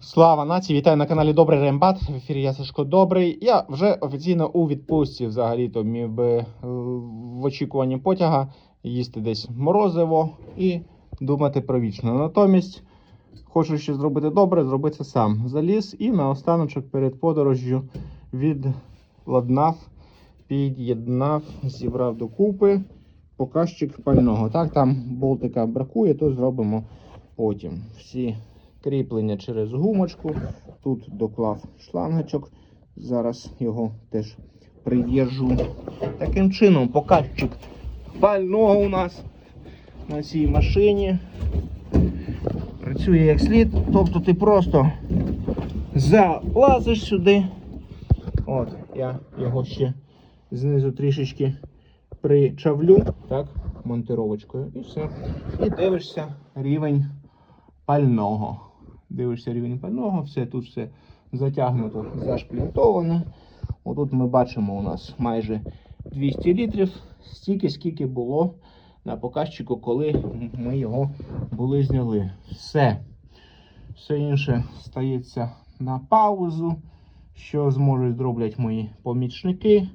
Слава нації! Вітаю на каналі Добрий Рембат. В ефірі я Сашко Добрий. Я вже офіційно у відпустці взагалі-то міг би е, в очікуванні потяга їсти десь морозиво і думати про вічне. Натомість хочу ще зробити добре, зробити сам. Заліз і наостаночок перед подорожжю відладнав, під'єднав, зібрав докупи показчик пального. Так, там болтика бракує, то зробимо потім. Всі кріплення через гумочку. Тут доклав шлангочок. Зараз його теж прив'яжу. Таким чином, показчик пального у нас на цій машині. Працює як слід. Тобто ти просто залазиш сюди. От, я його ще знизу трішечки причавлю, так, монтировочкою, і все. І дивишся рівень пального. Дивишся рівень пального, все тут все затягнуто, зашплінтоване. Отут ми бачимо у нас майже 200 літрів, стільки, скільки було на показчику, коли ми його були зняли. Все. Все інше стається на паузу. Що зможуть зроблять мої помічники,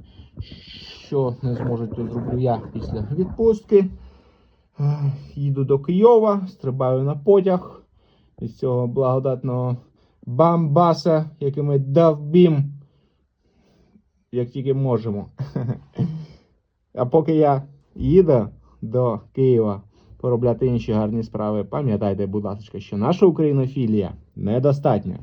що не зможуть, то зроблю я після відпустки. Їду до Києва, стрибаю на потяг із цього благодатного бамбаса, який ми давбім, як тільки можемо. А поки я їду до Києва поробляти інші гарні справи, пам'ятайте, будь ласка, що наша українофілія недостатня.